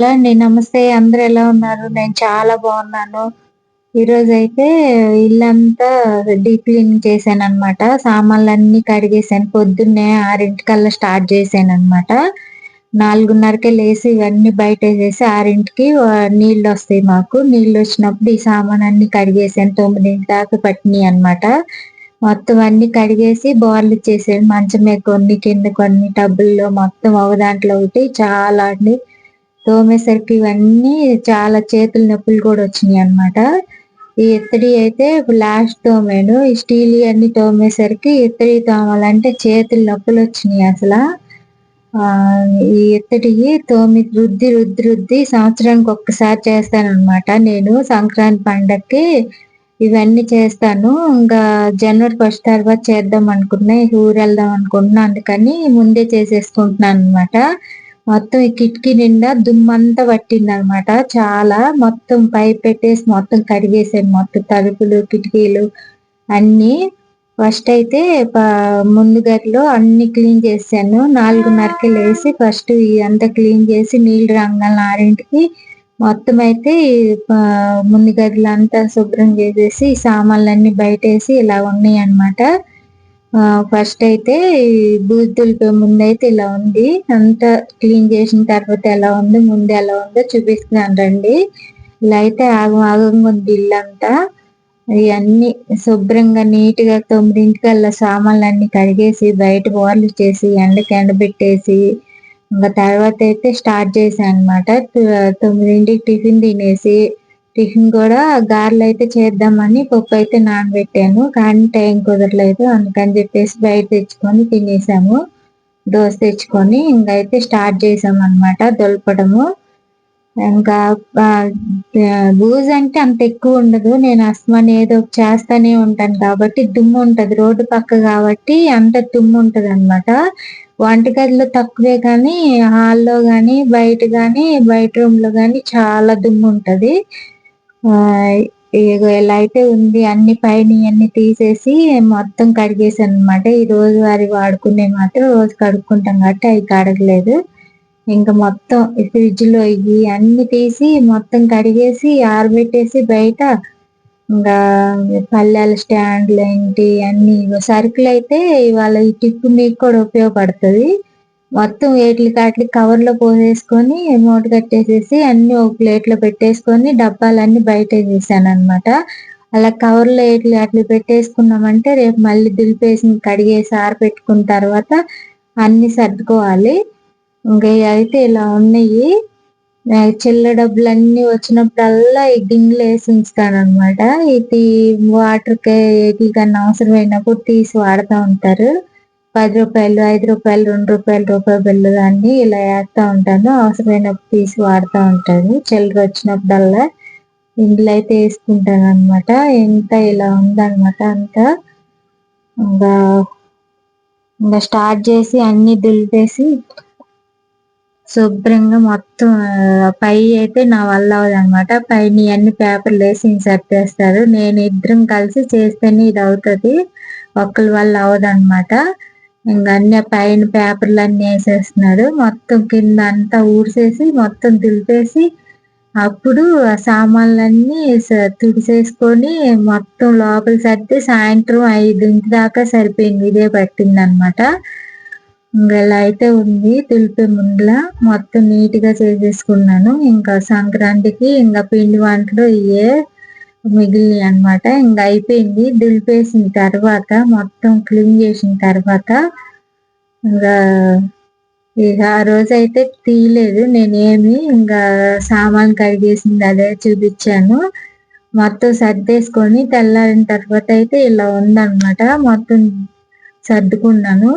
Hello అండి నమస్తే. అందరు ఎలా ఉన్నారు? నేను చాలా బాగున్నాను. ఈరోజు అయితే ఇల్లంతా డీప్ క్లీన్ చేశాను అనమాట సామాన్లు కడిగేసాను పొద్దున్నే ఆరింటికల్లా స్టార్ట్ చేశాను అనమాట నాలుగున్నరకే లేసి ఇవన్నీ బయట వేసేసి ఆరింటికి నీళ్ళు వస్తాయి మాకు. నీళ్ళు వచ్చినప్పుడు ఈ సామాన్ అన్ని కడిగేసాను తొమ్మిదింటి దాకా పట్టినాయి అనమాట మొత్తం అన్ని కడిగేసి బోర్లు ఇచ్చేసాను మంచం కొన్ని కింద కొన్ని టబ్బుల్లో మొత్తం ఒక దాంట్లో ఒకటి. చాలా అండి. తోమేసరికి ఇవన్నీ చాలా చేతుల నొప్పులు కూడా వచ్చినాయి అనమాట ఈ ఇత్తడి అయితే లాస్ట్ తోమాను ఈ స్టీల్ అన్ని తోమేసరికి ఇత్తడి తోమాలంటే చేతులు నొప్పులు వచ్చినాయి అసలు. ఈ ఇత్తడి తోమి రుద్ది రుద్ది రుద్ది సంవత్సరానికి ఒక్కసారి చేస్తాను అనమాట నేను సంక్రాంతి పండగకి ఇవన్నీ చేస్తాను. ఇంకా జనవరి ఫస్ట్ తర్వాత చేద్దాం అనుకున్నా ఊరు వెళ్దాం అనుకుంటున్నా అందుకని ముందే చేసేసుకుంటున్నాను అనమాట మొత్తం ఈ కిటికీ నిండా దుమ్మంతా పట్టింది అనమాట చాలా మొత్తం పై పెట్టేసి మొత్తం కడిగేసాను మొత్తం తలుపులు కిటికీలు అన్ని ఫస్ట్ అయితే ముందు గదిలో అన్ని క్లీన్ చేశాను. నాలుగున్నరకి లేసి ఫస్ట్ ఇదంతా క్లీన్ చేసి నీళ్ళు రంగాల ఆరింటికి మొత్తం అయితే ముందు గదిలో అంతా శుభ్రం చేసేసి సామాన్లన్నీ బయటేసి ఇలా ఉన్నాయి అనమాట ఫస్ట్ అయితే బూజు దులిపే ముందు అయితే ఇలా ఉంది. అంతా క్లీన్ చేసిన తర్వాత ఎలా ఉంది ముందు ఎలా ఉందో చూపిస్తున్నాను రండి. ఇలా అయితే ఆగం ఆగంగా ఉంది ఇల్లంతా. ఇవన్నీ శుభ్రంగా నీట్గా తొమ్మిదింటికల్లా సామాన్లు అన్ని కడిగేసి బయట బోర్లు చేసి ఎండకి ఎండబెట్టేసి ఇంకా తర్వాత అయితే స్టార్ట్ చేశాను అనమాట తొమ్మిదింటికి టిఫిన్ తినేసి టిఫిన్ కూడా గారెలు అయితే చేద్దామని పప్పు అయితే నానబెట్టాను. కానీ టైం కుదరలేదు. అందుకని చెప్పేసి బయట తెచ్చుకొని తినేసాము. దోశ తెచ్చుకొని ఇంకైతే స్టార్ట్ చేసాం అనమాట దొలపడము. ఇంకా బూజ్ అంటే అంత ఎక్కువ ఉండదు. నేను అస్మాన్ ఏదో చేస్తానే ఉంటాను కాబట్టి దుమ్ము ఉంటది. రోడ్డు పక్క కాబట్టి అంత దుమ్ము ఉంటది అనమాట వంటగదిలో తక్కువే కానీ హాల్లో కానీ బయట కానీ బయట రూమ్లో కానీ చాలా దుమ్ము ఉంటది. ఇలా అయితే ఉంది. అన్ని పైన అన్ని తీసేసి మొత్తం కడిగేసాను అనమాట ఈ రోజు వారి వాడుకునే మాత్రం రోజు కడుక్కుంటాం కాబట్టి అవి కడగలేదు. ఇంకా మొత్తం ఫ్రిడ్జ్లో ఇవి అన్ని తీసి మొత్తం కడిగేసి ఆరబెట్టేసి బయట ఇంకా పల్లెల స్టాండ్లు ఏంటి అన్ని సరుకులు అయితే ఇవాళ ఈ టిప్పు మీకు కూడా ఉపయోగపడుతుంది. మొత్తం వేటికి కాటికి కవర్లో పోసేసుకొని మూట కట్టేసేసి అన్ని ఒక ప్లేట్లో పెట్టేసుకొని డబ్బాలన్నీ బయట వేసాను అనమాట అలా కవర్లో వేటి అట్లా పెట్టేసుకున్నామంటే రేపు మళ్ళీ దులిపేసి కడిగేసి ఆరబెట్టుకున్న తర్వాత అన్ని సర్దుకోవాలి. ఇంకా అయితే ఇలా ఉన్నాయి. చిల్ల డబ్బులు అన్ని వచ్చినప్పుడల్లా ఈ గిన్నెలు వేసి ఉంచుతాను అనమాట ఇది వాటర్కి ఏటికన్నా కన్నా అవసరమైనప్పుడు తీసి వాడుతూ ఉంటారు. పది రూపాయలు ఐదు రూపాయలు రెండు రూపాయలు రూపాయి బిల్లు దాన్ని ఇలా వేస్తూ ఉంటాను. అవసరమైనప్పుడు తీసి వాడుతూ ఉంటాను. చిల్లర వచ్చినప్పుడల్లా ఇంట్లో అయితే వేసుకుంటాను అనమాట ఎంత ఇలా ఉందన్నమాట అంతా. ఇంకా ఇంకా స్టార్ట్ చేసి అన్ని దులిపేసి శుభ్రంగా మొత్తం పై అయితే నా వల్ల అనమాట పైన అన్ని పేపర్లు వేసి ఇన్సర్ట్ చేస్తారు నేను ఇద్దరం కలిసి చేస్తేనే ఇది అవుతుంది. ఒక్కరి వల్ల అవదనమాట ఇంకా అన్ని పైన పేపర్లు అన్ని వేసేస్తున్నాడు. మొత్తం కింద అంతా ఊడ్చేసి మొత్తం దులిపేసి అప్పుడు ఆ సామాన్లన్నీ తుడిసేసుకొని మొత్తం లోపల సర్ది సాయంత్రం ఐదింటి దాకా సరిపోయింది. ఇదే పట్టింది అనమాట ఇంకా ఇలా అయితే ఉంది తులిపే ముందులా. మొత్తం నీట్గా చేసేసుకున్నాను. ఇంకా సంక్రాంతికి ఇంకా పిండి వంటలు ఇవే మిగిలి అనమాట ఇంకా అయిపోయింది దులిపేసిన తర్వాత మొత్తం క్లీన్ చేసిన తర్వాత ఇంకా ఇక ఆ రోజు అయితే తీయలేదు. నేనేమి ఇంకా సామాన్ కడిగేసింది అదే చూపించాను. మొత్తం సర్దేసుకొని తెల్లారిన తర్వాత అయితే ఇలా ఉందన్నమాట. మొత్తం సర్దుకున్నాను.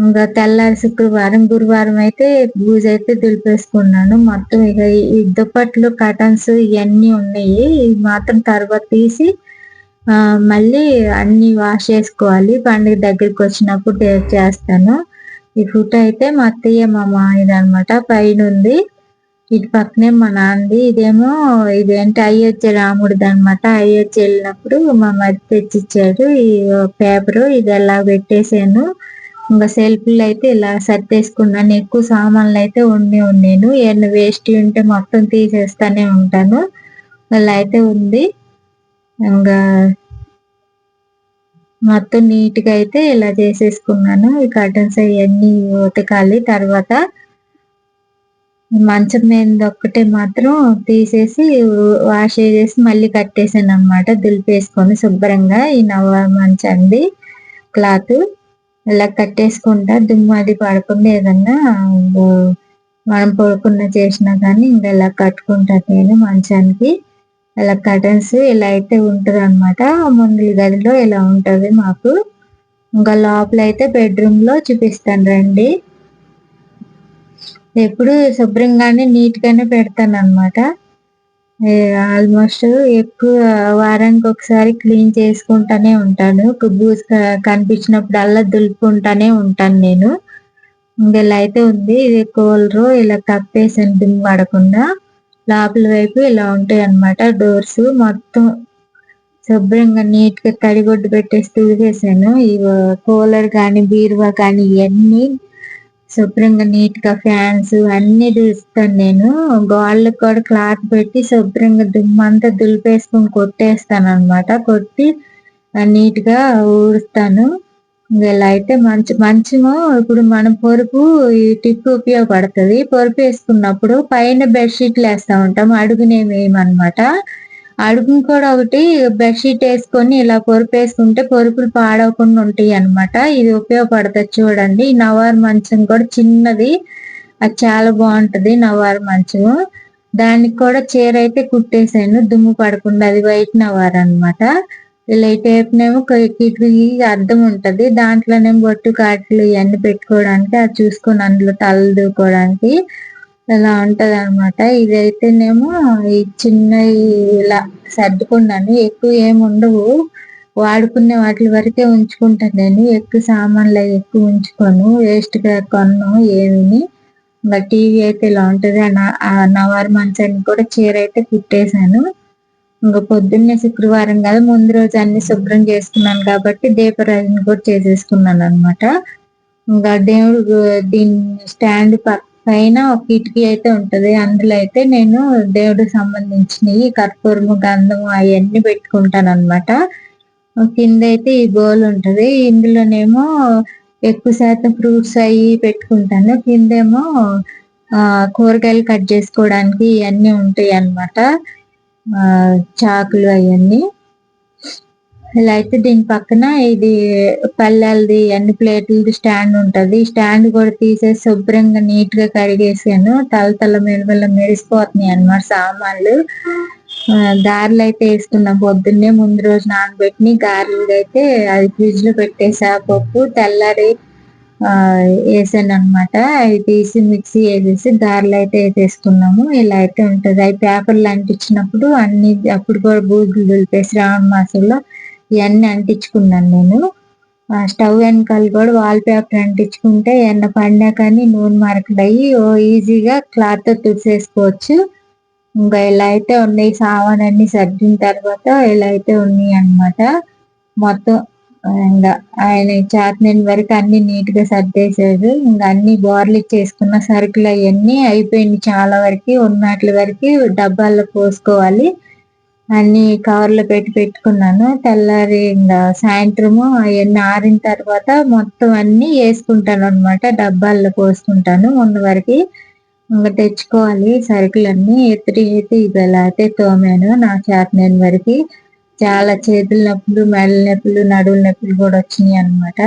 ఇంకా తెల్లారి శుక్రవారం గురువారం అయితే బూజ అయితే దులిపేసుకున్నాను మొత్తం ఇక ఈ దుప్పట్లు కటన్స్ ఇవన్నీ ఉన్నాయి. ఇవి మాత్రం తర్వాత తీసి మళ్ళీ అన్ని వాష్ చేసుకోవాలి. పండుగ దగ్గరికి వచ్చినప్పుడు చేస్తాను. ఈ ఫుట్ అయితే మా అత్తయ్య మా ఇది అనమాట పైన ఉంది. ఇటు పక్కనే మా నాన్నది. ఇదేమో ఇదేంటి అయ్యొచ్చే రాముడిది అనమాట అయ్యొచ్చి వెళ్ళినప్పుడు మా మధ్య తెచ్చిచ్చాడు ఈ పేపరు. ఇది ఎలా పెట్టేసాను ఇంకా సెల్ఫ్లు అయితే ఇలా సర్దేసుకున్నాను. ఎక్కువ సామాన్లు అయితే ఉండి ఉన్నాను ఏమైనా వేస్ట్ ఉంటే మొత్తం తీసేస్తానే ఉంటాను. అలా అయితే ఉంది. ఇంకా మొత్తం నీట్గా అయితే ఇలా చేసేసుకున్నాను. ఈ కర్టన్స్ అవన్నీ ఉతకాలి తర్వాత. మంచం మీద ఒక్కటే మాత్రం తీసేసి వాష్ చేసి మళ్ళీ కట్టేసాను అనమాట దులిపేసుకొని శుభ్రంగా ఈ నవ మంచంది క్లాత్. ఇలా కట్టేసుకుంటా దుమ్ము అది పడకుండా ఏదన్నా మనం పడుకున్న చేసినా కానీ ఇంకా ఇలా కట్టుకుంటాను నేను మంచానికి. ఇలా కటన్స్ ఇలా అయితే ఉంటుంది అనమాట ముందు గదిలో ఇలా ఉంటుంది మాకు. ఇంకా లోపల అయితే బెడ్రూమ్లో చూపిస్తాను రండి. ఎప్పుడు శుభ్రంగానే నీట్గానే పెడతాను అనమాట ఆల్మోస్ట్ ఎక్కువ వారానికి ఒకసారి క్లీన్ చేసుకుంటానే ఉంటాను. బూజ్ కనిపించినప్పుడల్లా దులుపుకుంటానే ఉంటాను నేను. ఇలా అయితే ఉంది. ఇది కూలరు ఇలా కప్పేసాను దుమ్ము పడకుండా లోపల వైపు ఇలా ఉంటాయి అన్నమాట డోర్స్ మొత్తం శుభ్రంగా నీట్గా తడిగొడ్డు పెట్టేసి తిరిగేసాను ఈ కూలర్ కానీ బీరువా కానీ ఇవన్నీ శుభ్రంగా నీట్గా ఫ్యాన్స్ అన్ని దులుస్తాను నేను. గోళ్ళకి కూడా క్లాత్ పెట్టి శుభ్రంగా దుమ్మంతా దులిపేసుకొని కొట్టేస్తాను అనమాట కొట్టి నీట్గా ఊడుస్తాను. ఇలా అయితే మంచి మంచము ఇప్పుడు మన పొరుపు ఈ టిప్ ఉపయోగపడుతుంది. పొరుపు వేసుకున్నప్పుడు పైన బెడ్షీట్లు వేస్తా ఉంటాం. అడుగునేమి వేయమన్నమాట కూడా ఒకటి బెడ్షీట్ వేసుకొని ఇలా పొరుపు వేసుకుంటే పొరుపులు పాడవకుండా ఉంటాయి అనమాట ఇది ఉపయోగపడుతుంది చూడండి. ఈ నవారు మంచం కూడా చిన్నది. అది చాలా బాగుంటది నవారు మంచము. దానికి కూడా చీర అయితే కుట్టేసాను. దుమ్ము పడకుండా అది వైట్ నవారు అనమాట ఇలా టేప్నేమో కిటికీ అద్దం ఉంటది. దాంట్లోనేమో బొట్టు కాట్లు ఇవన్నీ పెట్టుకోవడానికి అది చూసుకొని అందులో తల దూకోవడానికి ఇలా ఉంటది అనమాట ఇదైతేనేమో ఈ చిన్న ఇలా సర్దుకున్నాను ఎక్కువ ఏమి ఉండవు. వాడుకునే వాటి వరకే ఉంచుకుంటాను నేను. ఎక్కువ సామాన్లు ఎక్కువ ఉంచుకోను. వేస్ట్గా కొన్ను ఏమి ఇంకా టీవీ అయితే ఇలా ఉంటది. నవార్ మంచాన్ని కూడా చీర అయితే కుట్టేశాను. ఇంకా పొద్దున్నే శుక్రవారం కదా. ముందు రోజు అన్ని శుభ్రం చేసుకున్నాను కాబట్టి దీపరాజుని కూడా చేసేసుకున్నాను అనమాట ఇంకా దేవుడు దీని స్టాండ్ పైన ఒక కిటికీ అయితే ఉంటది. అందులో అయితే నేను దేవుడికి సంబంధించినవి కర్పూరము గంధము అవన్నీ పెట్టుకుంటాను అనమాట కింద అయితే ఈ బౌల్ ఉంటది. ఇందులోనేమో ఎక్కువ శాతం ఫ్రూట్స్ అవి పెట్టుకుంటాను. కిందేమో కూరగాయలు కట్ చేసుకోవడానికి ఇవన్నీ ఉంటాయి అన్నమాట చాకులు అవన్నీ. ఇలా అయితే దీని పక్కన ఇది పల్లెలది అన్ని ప్లేట్లది స్టాండ్ ఉంటది. స్టాండ్ కూడా తీసేసి శుభ్రంగా నీట్గా కడిగేసాను. తల తల మెల్ల మెరిసిపోతున్నాయి అనమాట సామాన్లు. గారెలు అయితే వేసుకున్నాం పొద్దున్నే. ముందు రోజు నానబెట్టి గారెలు అయితే అది ఫ్రిడ్జ్లో పెట్టేసా పప్పు తెల్లారి వేసాను అనమాట అవి తీసి మిక్సీ వేసేసి గారెలు అయితే వేసేసుకున్నాము. ఇలా అయితే ఉంటది. అవి పేపర్లు అంటించినప్పుడు అన్ని అప్పుడు కూడా బూజులు దులిపేసి రావణ మాసంలో ఇవన్నీ అంటించుకున్నాను నేను. స్టవ్ వెనకాల కూడా వాల్ పేపర్ అంటించుకుంటే ఎన్న పడినా కానీ నూనె మరకలు అయ్యి ఈజీగా క్లాత్తో తుడిసేసుకోవచ్చు. ఇంకా ఇలా అయితే ఉన్నాయి సామాన్ అన్ని సర్దిన తర్వాత ఇలా అయితే ఉన్నాయి అనమాట మొత్తం ఇంకా ఆయన చార్మిన్ వరకు అన్ని నీట్గా సర్దేశారు. ఇంకా అన్ని బోర్లు ఇచ్చేసుకున్న సరుకులు అవన్నీ అయిపోయింది చాలా వరకు ఉన్నట్ల వరకు డబ్బాల్లో పోసుకోవాలి. అన్ని కవర్లో పెట్టి పెట్టుకున్నాను. తెల్లారి ఇంకా సాయంత్రము అవన్నీ ఆరిన తర్వాత మొత్తం అన్ని వేసుకుంటాను అనమాట డబ్బాల్లో పోసుకుంటాను. ఉన్న వరకు ఇంకా తెచ్చుకోవాలి సరుకులన్నీ ఎత్తి ఎత్తి ఇది ఎలా అయితే తోమాను నా చేతనేని వరకు. చాలా చేతుల నొప్పులు మెడల నొప్పులు నడువుల నొప్పులు కూడా వచ్చినాయి అనమాట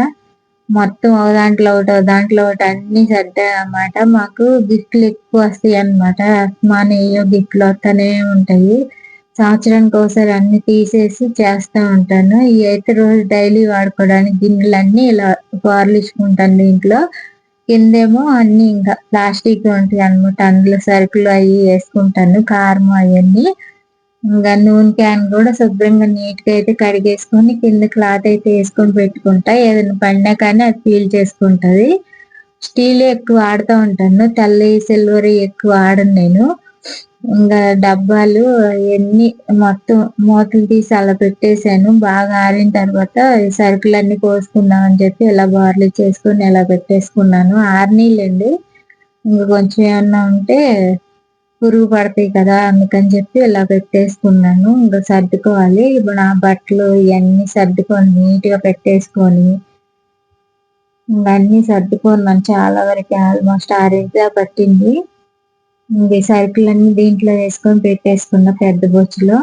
మొత్తం ఒక దాంట్లో ఒకటి ఒక దాంట్లో ఒకటి అన్ని సర్దా అనమాట మాకు గిఫ్ట్లు ఎక్కువ వస్తాయి అనమాట అస్మానయ్యో గిఫ్ట్లు వస్తూనే ఉంటాయి. సంవత్సరానికి ఒకసారి అన్ని తీసేసి చేస్తూ ఉంటాను. ఇవి అయితే రోజు డైలీ వాడుకోవడానికి గిన్నెలు ఇలా పార్లించుకుంటాను దీంట్లో. కిందేమో అన్ని ఇంకా ప్లాస్టిక్ ఉంటాయి అనమాట అందులో సరుకులు అవి వేసుకుంటాను కారం అవన్నీ. ఇంకా నూనె క్యాన్ కూడా శుభ్రంగా నీట్గా అయితే కడిగేసుకొని కింద క్లాత్ అయితే వేసుకొని పెట్టుకుంటా. ఏదైనా పడినా కానీ అది ఫీల్ చేసుకుంటది. స్టీల్ ఎక్కువ ఆడుతూ ఉంటాను. తెల్ల సిల్వర్ ఎక్కువ ఆడను నేను. ఇంకా డబ్బాలు ఎన్ని మొత్తం మూతలు తీసి అలా పెట్టేశాను. బాగా ఆరిన తర్వాత సరుకులన్నీ కోసుకుందాం అని చెప్పి ఇలా బార్లు చేసుకుని ఇలా పెట్టేసుకున్నాను. ఆరినీళ్ళండి. ఇంకా కొంచెం ఏమన్నా ఉంటే పురుగు పడతాయి కదా అందుకని చెప్పి ఇలా పెట్టేసుకున్నాను. ఇంకా సర్దుకోవాలి. ఇప్పుడు నా బట్టలు ఇవన్నీ సర్దుకొని నీట్గా పెట్టేసుకొని ఇంకా అన్ని సర్దుకున్నాను చాలా వరకు ఆల్మోస్ట్ ఆరింటిగా పట్టింది. ఇంక సరుకులన్నీ దీంట్లో వేసుకొని పెట్టేసుకున్న పెద్ద బొచ్చులో.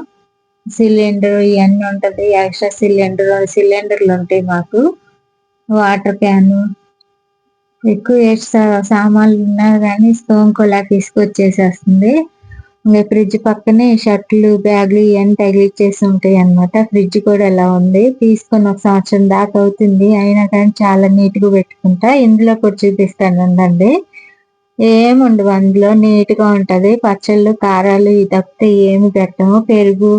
సిలిండర్ ఇవన్నీ ఉంటది. ఎక్స్ట్రా సిలిండర్ సిలిండర్లు ఉంటాయి మాకు. Water can. ఎక్కువ ఎక్స్ట్రా సామాన్లు ఉన్నా కానీ తోముకోలేక తీసుకొచ్చేసేస్తుంది. ఇంకా ఫ్రిడ్జ్ పక్కనే షర్ట్లు బ్యాగులు ఇవన్నీ తగిలిచ్చేసి ఉంటాయి అనమాట ఫ్రిడ్జ్ కూడా ఎలా ఉంది. తీసుకొని ఒక సంవత్సరం దాకా అవుతుంది. అయినా కానీ చాలా నీట్గా పెట్టుకుంటా. ఇందులో కూడా చూపిస్తాను ఉందండి ఏముండవు అందులో నీట్గా ఉంటది. పచ్చళ్ళు కారాలు తప్పితే ఏమి పెట్టము. పెరుగు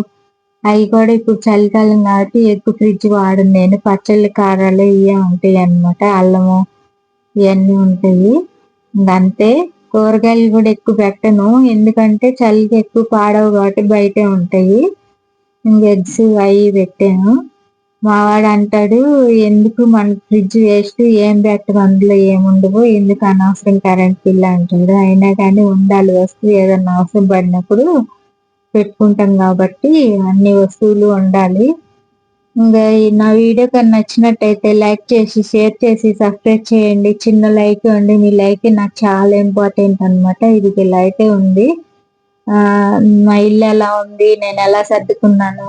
అవి కూడా ఇప్పుడు చలికాలం కాబట్టి ఎక్కువ ఫ్రిడ్జ్ వాడను నేను. పచ్చళ్ళు కారాలు ఇవే ఉంటాయి అనమాట అల్లము ఇవన్నీ ఉంటాయి. అంతే కూరగాయలు కూడా ఎక్కువ పెట్టను. ఎందుకంటే చలికి ఎక్కువ పాడవు కాబట్టి బయటే ఉంటాయి. ఎగ్స్ అవి పెట్టాను. మావాడు అంటాడు ఎందుకు మన ఫ్రిడ్జ్ వేస్ట్? ఏం పెట్టం? అందులో ఏముండవు? ఎందుకు అనవసరం కరెంట్ బిల్? అంటాడు. అయినా కానీ ఉండాలి. వస్తువు ఏదన్నా అవసరం పడినప్పుడు పెట్టుకుంటాం కాబట్టి అన్ని వస్తువులు ఉండాలి. ఇంకా నా వీడియో కానీ నచ్చినట్టయితే లైక్ చేసి షేర్ చేసి సబ్స్క్రైబ్ చేయండి. చిన్న లైక్ ఇవ్వండి మీ లైక్ నాకు చాలా ఇంపార్టెంట్ అనమాట ఇది లైకే ఉంది. మా ఇల్లు ఎలా ఉంది? నేను ఎలా సర్దుకున్నాను?